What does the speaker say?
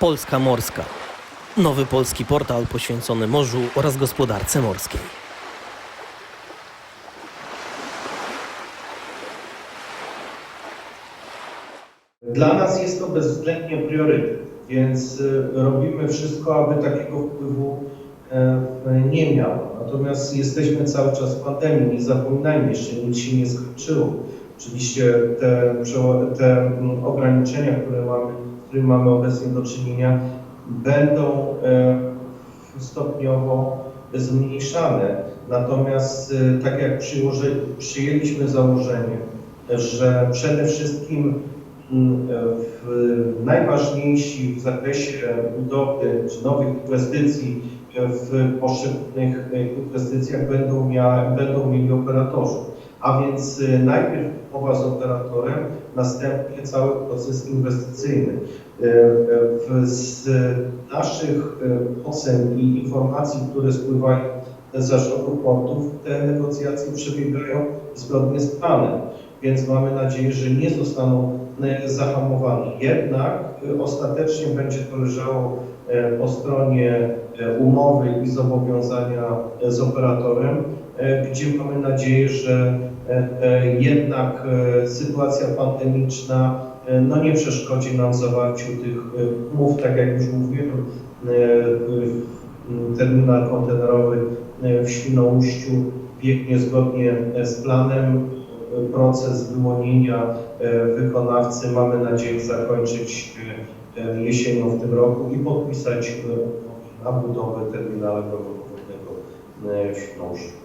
Polska Morska. Nowy polski portal poświęcony morzu oraz gospodarce morskiej. Dla nas jest to bezwzględnie priorytet, więc y, robimy wszystko, aby takiego wpływu e, nie miało. Natomiast jesteśmy cały czas w pandemii, nie zapominajmy, jeszcze nic się nie skończyło. Oczywiście te, te mm, ograniczenia, które mamy, z którymi mamy obecnie do czynienia, będą e, stopniowo zmniejszane. Natomiast y, tak jak przyjęliśmy założenie, że przede wszystkim mm, w najważniejsi w zakresie budowy czy nowych inwestycji w poszczególnych inwestycjach będą, mia, będą mieli operatorzy. A więc y, najpierw umowa z operatorem, następnie cały proces inwestycyjny. Y, y, Z naszych ocen i informacji, które spływają z zarządu portów, te negocjacje przebiegają zgodnie z planem, więc mamy nadzieję, że nie zostaną e, zahamowane. Jednak e, ostatecznie będzie to leżało e, po stronie umowy i zobowiązania z operatorem, gdzie mamy nadzieję, że jednak sytuacja pandemiczna no nie przeszkodzi nam w zawarciu tych umów, tak jak już mówiłem, terminal kontenerowy w Świnoujściu biegnie zgodnie z planem. Proces wyłonienia e, wykonawcy mamy nadzieję zakończyć e, e, jesienią w tym roku i podpisać na budowę terminala wodnego w Świnoujściu.